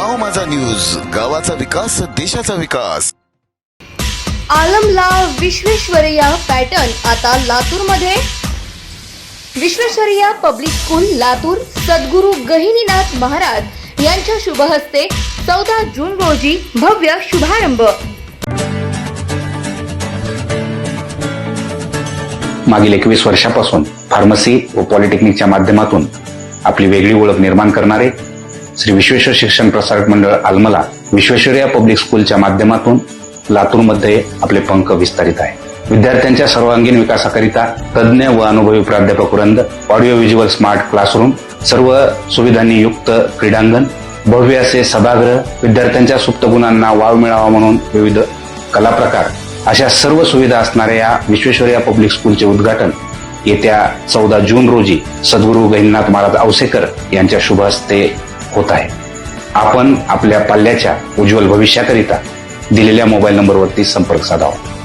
गाव माझा न्यूज गावाचा विकास देशाचा विकास. आलमला विश्वेश्वरय्या पॅटर्न आता लातूरमध्ये. विश्वेश्वरय्या पब्लिक स्कूल लातूर सद्गुरू गहिनीनाथ महाराज यांच्या शुभहस्ते चौदा जून रोजी भव्य शुभारंभ. मागील एकवीस वर्षापासून फार्मसी व पॉलिटेक्निकच्या माध्यमातून आपली वेगळी ओळख निर्माण करणारे श्री विश्वेश्वर शिक्षण प्रसारक मंडळ आलमला विश्वेश्वरया पब्लिक स्कूलच्या माध्यमातून लातूरमध्ये आपले पंख विस्तारित आहे. विद्यार्थ्यांच्या सर्वांगीण विकासाकरिता तज्ज्ञ व अनुभवी प्राध्यापक वृंद ऑडिओ व्हिज्युअल स्मार्ट क्लासरूम सर्व सुविधांनी युक्त क्रीडांगण भव्य असे सभागृह विद्यार्थ्यांच्या सुप्त गुणांना वाव मिळावा म्हणून विविध कला प्रकार अशा सर्व सुविधा असणाऱ्या या विश्वेश्वरया पब्लिक स्कूलचे उद्घाटन येत्या चौदा जून रोजी सद्गुरू गहिनीनाथ महाराज औसेकर यांच्या शुभ हस्ते होत आहे. आपण आपल्या पाल्याच्या उज्ज्वल भविष्याकरिता दिलेल्या मोबाईल नंबरवरती संपर्क साधावा.